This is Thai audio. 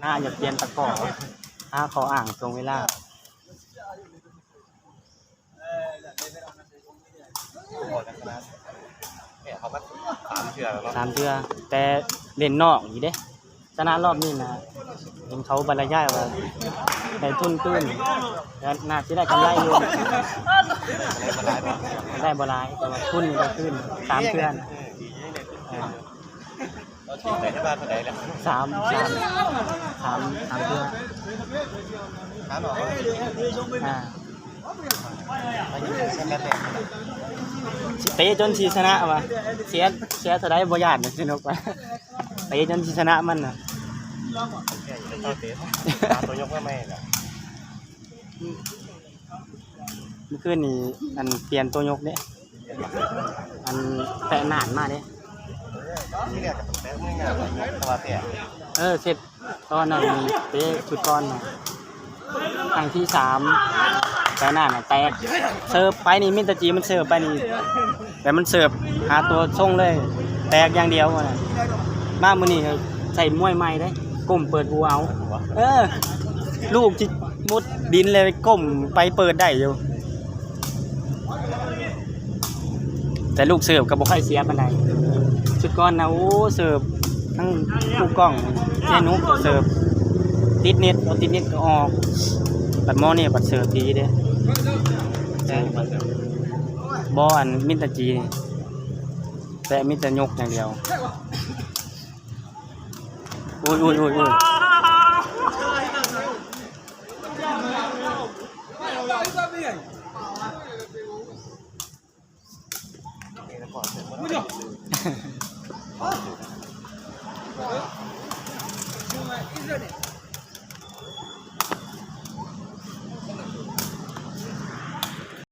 หน้าอยากเปลี่ยนตะกร้อหาขออ่างตรงเวลาหมดแล้วนะเนี่ยเขาก็สามเชือกแล้วเนาะสามเทื่อแต่เล่นนอกอีกเด้ชนะรอบนี้นะเห็นเขาบรรยายว่าได้ทุนตื้นแล้วน่าจะได้กำไรอยู่อะไรมาหลายป่ะได้บ่หลายแต่ว่าทุนได้ขึ้นสามเทื่อนะเออ เราฉีดไปที่บ้านเท่าไหร่แล้วสามสามสามสามเทื่อถามหน่อยว่าอ่าอายุเส้นแม่แต่เตะจนชีชนะวะเสียเสียเท่าไดบ่ยานน่ะสนุกว่ะเตะจนชีชนะมันน่ะแค่อยู่ในเต้าเต้ตาตัวยกไม่ไม่เนี่ยเมื่อคืนนี้อันเปลี่ยนตัวยกเด้อันแตะนานมากเด้ ที่เรียกกับแม่ไม่งานตัวแต่เออเสร็จตอนนั้นเตะชุดก่อนน่ะครั้งที่สามแต่หน้าน่ะแตกเสิร์ฟไปนี่มินตาจีมันเสิร์ฟไปนี่แต่มันเสิร์ฟหาตัวส่งเลย แตกอย่างเดียวอะมามือนี้ใส่มวยใหม่ได้ก้มเปิดบูเอา เออ ลูกจิมุดดินเลยก้มไปเปิดได้อยู่ แต่ลูกเสิร์ฟก็บ่ค่อยเสียปานใด ชุดก่อนนะโอ้เสิร์ฟทั้งผู้กล้องเจนุกก็เสิร์ฟติดเน็ตเอาติดเน็ตก็ออกบัดหมอนี่บัดเสิร์ฟดีเด้บ่อันมิตาจี แต่มิตายกอย่างเดียวอุ้ยอุ้ยอุ้ยอุ้ยนี่แล้ว สร็จแล้ว